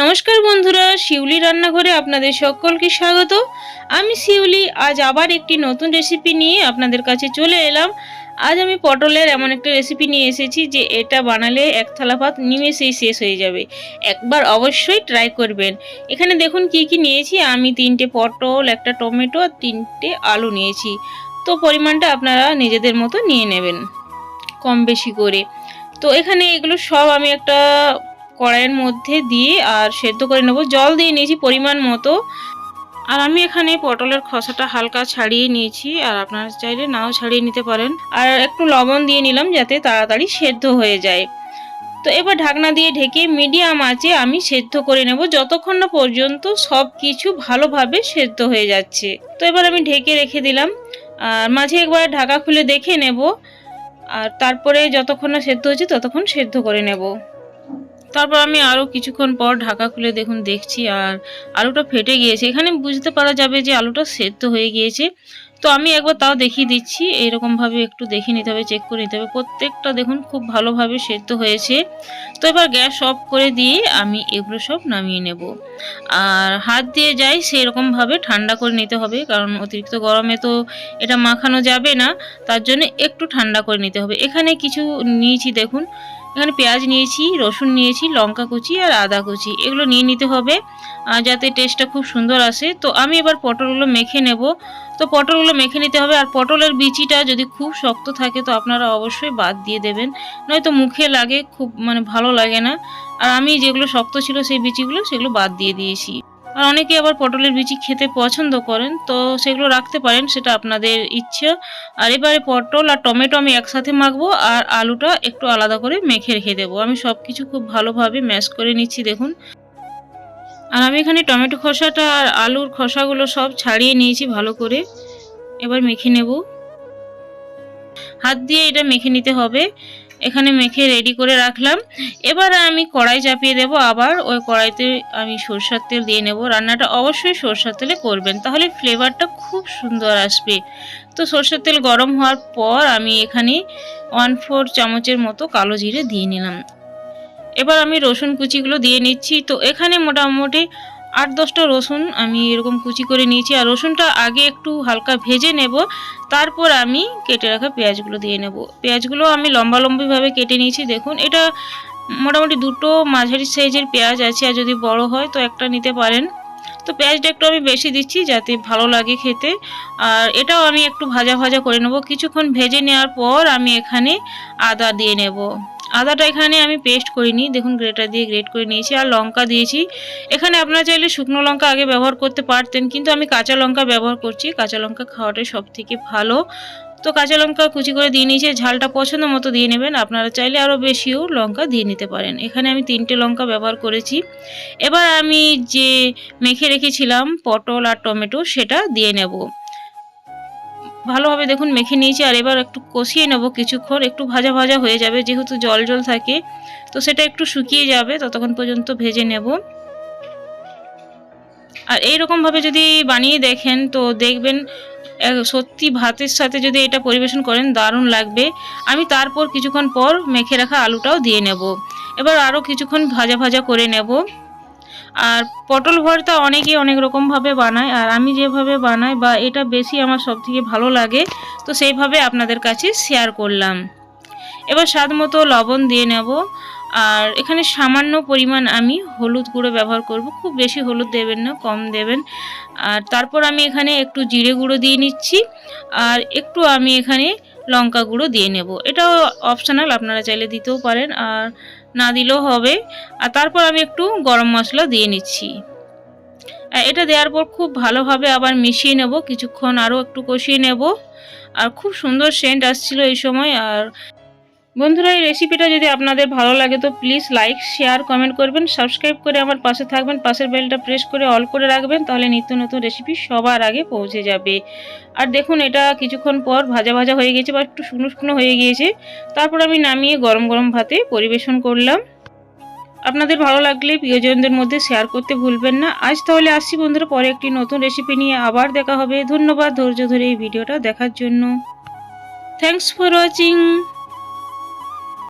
নমস্কার বন্ধুরা, শিউলি রান্নাঘরে আপনাদের সকলকে স্বাগত। আমি শিউলি, আজ আবার একটি নতুন রেসিপি নিয়ে আপনাদের কাছে চলে এলাম। আজ আমি পটলের এমন একটা রেসিপি নিয়ে এসেছি যে এটা বানালে এক থালা ভাত নিমেষেই শেষ হয়ে যাবে। একবার অবশ্যই ট্রাই করবেন। এখানে দেখুন কি কি নিয়েছি। আমি তিনটে পটল, একটা টমেটো আর তিনটে আলু নিয়েছি। তো পরিমাণটা আপনারা নিজেদের মতো নিয়ে নেবেন, কম বেশি করে। তো এখানে এগুলো সব আমি একটা কড়াইয়ের মধ্যে দিয়ে আর সেদ্ধ করে নেব। জল দিয়ে নিয়েছি পরিমাণ মতো। আর আমি এখানে পটলের খোসাটা হালকা ছাড়িয়ে নিয়েছি, আর আপনারা চাইলে নাও ছাড়িয়ে নিতে পারেন। আর একটু লবণ দিয়ে নিলাম যাতে তাড়াতাড়ি সেদ্ধ হয়ে যায়। তো এবার ঢাকনা দিয়ে ঢেকে মিডিয়াম আঁচে আমি সেদ্ধ করে নেব। যতক্ষণ না পর্যন্ত সব কিছু ভালোভাবে সেদ্ধ হয়ে যাচ্ছে। তো এবার আমি ঢেকে রেখে দিলাম। আর মাঝে একবার ঢাকা খুলে দেখে নেব। আর তারপরে যতক্ষণ না সেদ্ধ হচ্ছে ততক্ষণ সেদ্ধ করে নেব। তারপর আমি আরও কিছুক্ষণ পর ঢাকা খুলে দেখুন দেখছি আর আলুটা ফেটে গিয়েছে। এখানে বুঝতে পারা যাবে যে আলুটা সেদ্ধ হয়ে গিয়েছে। তো আমি একবার তাও দেখিয়ে দিচ্ছি। এইরকমভাবে একটু দেখে নিতে হবে চেক করে নিতে হবে। প্রত্যেকটা দেখুন খুব ভালোভাবে সেদ্ধ হয়েছে। তো এবার গ্যাস অফ করে দিয়ে আমি এগুলো সব নামিয়ে নেব। আর হাত দিয়ে যাই সেরকমভাবে ঠান্ডা করে নিতে হবে, কারণ অতিরিক্ত গরমে তো এটা মাখানো যাবে না। তার জন্য একটু ঠান্ডা করে নিতে হবে। এখানে কিছু নিয়েছি দেখুন। এখানে পেঁয়াজ নিয়েছি, রসুন নিয়েছি, লঙ্কা কুচি আর আদা কুচি। এগুলো নিয়ে নিতে হবে যাতে টেস্টটা খুব সুন্দর আসে। তো আমি এবার পটলগুলো মেখে নেব। তো পটলগুলো মেখে নিতে হবে আর পটলের বিচিটা যদি খুব শক্ত থাকে তো আপনারা অবশ্যই বাদ দিয়ে দেবেন। নয়তো মুখে লাগে, খুব মানে ভালো লাগে না। আর আমি যেগুলো শক্ত ছিল সেই বিচিগুলো সেগুলো বাদ দিয়ে দিয়েছি। আর অনেকে আবার পটলের বিচি খেতে পছন্দ করেন, তো সেগুলো রাখতে পারেন, সেটা আপনাদের ইচ্ছা। আর এবারে পটল আর টমেটো আমি একসাথে মাখবো, আর আলুটা একটু আলাদা করে মেখে রেখে দেবো। আমি সব কিছু খুব ভালোভাবে ম্যাশ করে নিচ্ছি, দেখুন। আর আমি এখানে টমেটো খসাটা আর আলুর খোসাগুলো সব ছাড়িয়ে নিয়েছি ভালো করে। এবার মেখে নেব। হাত দিয়ে এটা মেখে নিতে হবে। এখানে মেখে রেডি করে রাখলাম। এবার আমি কড়াই চাপিয়ে দেব আবার। ওই কড়াইতে আমি সরষার তেল দিয়ে নেব। রান্নাটা অবশ্যই সরষার তেলে করবেন। তাহলে ফ্লেভারটা খুব সুন্দর আসবে। তো সরষের তেল গরম হওয়ার পর আমি এখানে ওয়ান ফোর চামচের মতো কালো জিরে দিয়ে নিলাম। এবার আমি রসুন কুচিগুলো দিয়ে নিচ্ছি। তো এখানে মোটামুটি আট দশটা রসুন আমি এরকম কুচি করে নিয়েছি, আর রসুনটা আগে একটু হালকা ভেজে নেব, তারপর আমি কেটে রাখা পেঁয়াজগুলো দিয়ে নেব। পেঁয়াজগুলো আমি লম্বা লম্বিভাবে কেটে নিয়েছি, দেখুন এটা মোটামুটি দুটো মাঝারি সাইজের পেঁয়াজ আছে, আর যদি বড় হয় তো একটা নিতে পারেন। তো পেঁয়াজটা একটু আমি বেশি দিচ্ছি যাতে ভালো লাগে খেতে, আর এটাও আমি একটু ভাজা ভাজা করে নেব। কিছুক্ষণ ভেজে নেওয়ার পর আমি এখানে আদা দিয়ে নেব। আদাটা এখানে আমি পেস্ট করিনি। দেখুন গ্রেটার দিয়ে গ্রেট করে নিয়েছি আর লঙ্কা দিয়েছি। এখানে আপনারা চাইলে শুকনো লঙ্কা আগে ব্যবহার করতে পারতেন, কিন্তু আমি কাঁচা লঙ্কা ব্যবহার করছি। কাঁচা লঙ্কা খাওয়াটাই সব থেকে ভালো। তো কাঁচা লঙ্কা কুচি করে দিয়ে নিয়েছি ঝালটা পছন্দ মতো দিয়ে নেবেন। আপনারা চাইলে আরও বেশিও লঙ্কা দিয়ে নিতে পারেন। এখানে আমি তিনটে লঙ্কা ব্যবহার করেছি। এবার আমি যে মেখে রেখেছিলাম পটল আর টমেটো, সেটা দিয়ে নেব। ভালোভাবে দেখুন মেখে নিয়েছি আর এবার একটু কষিয়ে নেব কিছুক্ষণ। একটু ভাজা ভাজা হয়ে যাবে, যেহেতু জল জল থাকে, তো সেটা একটু শুকিয়ে যাবে, ততক্ষণ পর্যন্ত ভেজে নেব। আর এই রকমভাবে যদি বানিয়ে দেখেন, তো দেখবেন সত্যি ভাতের সাথে যদি এটা পরিবেশন করেন, দারুণ লাগবে। আমি তারপর কিছুক্ষণ পর মেখে রাখা আলুটাও দিয়ে নেব। এবার আরও কিছুক্ষণ ভাজা ভাজা করে নেব। আর পটল ভর্তা অনেকে অনেক রকমভাবে বানায়, আর আমি যেভাবে বানাই বা এটা বেশি আমার সব থেকে ভালো লাগে, তো সেইভাবে আপনাদের কাছে শেয়ার করলাম। এবার স্বাদ মতো লবণ দিয়ে নেব, আর এখানে সামান্য পরিমাণ আমি হলুদ গুঁড়ো ব্যবহার করব, খুব বেশি হলুদ দেবেন না, কম দেবেন। আর তারপর আমি এখানে একটু জিরে গুঁড়ো দিয়ে নিচ্ছি, আর একটু আমি এখানে লঙ্কা গুঁড়ো দিয়ে নেব। এটাও অপশনাল আপনারা চাইলে দিতেও পারেন, আর না দিলেও হবে। আর তারপর আমি একটু গরম মশলা দিয়ে নিচ্ছি। এটা দেওয়ার পর খুব ভালোভাবে আবার মিশিয়ে নেব, কিছুক্ষণ আরও একটু কষিয়ে নেব। আর খুব সুন্দর সেন্ট আসছিল এই সময়, আর বন্ধুরা, এই রেসিপিটা যদি আপনাদের ভালো লাগে, তো প্লিজ লাইক শেয়ার কমেন্ট করবেন সাবস্ক্রাইব করে আমার পাশে থাকবেন, পাশের বেলটা প্রেস করে অল করে রাখবেন, তাহলে নিত্য নতুন রেসিপি সবার আগে পৌঁছে যাবে। আর দেখুন, এটা কিছুক্ষণ পর ভাজা ভাজা হয়ে গেছে বা একটু শুকনো শুকনো হয়ে গিয়েছে। তারপর আমি নামিয়ে গরম গরম ভাতে পরিবেশন করলাম। আপনাদের ভালো লাগলে প্রিয়জনদের মধ্যে শেয়ার করতে ভুলবেন না। আজ তাহলে আসছি বন্ধুরা, পরে একটি নতুন রেসিপি নিয়ে আবার দেখা হবে। ধন্যবাদ, ধৈর্য ধরে এই ভিডিওটা দেখার জন্য। Thanks for watching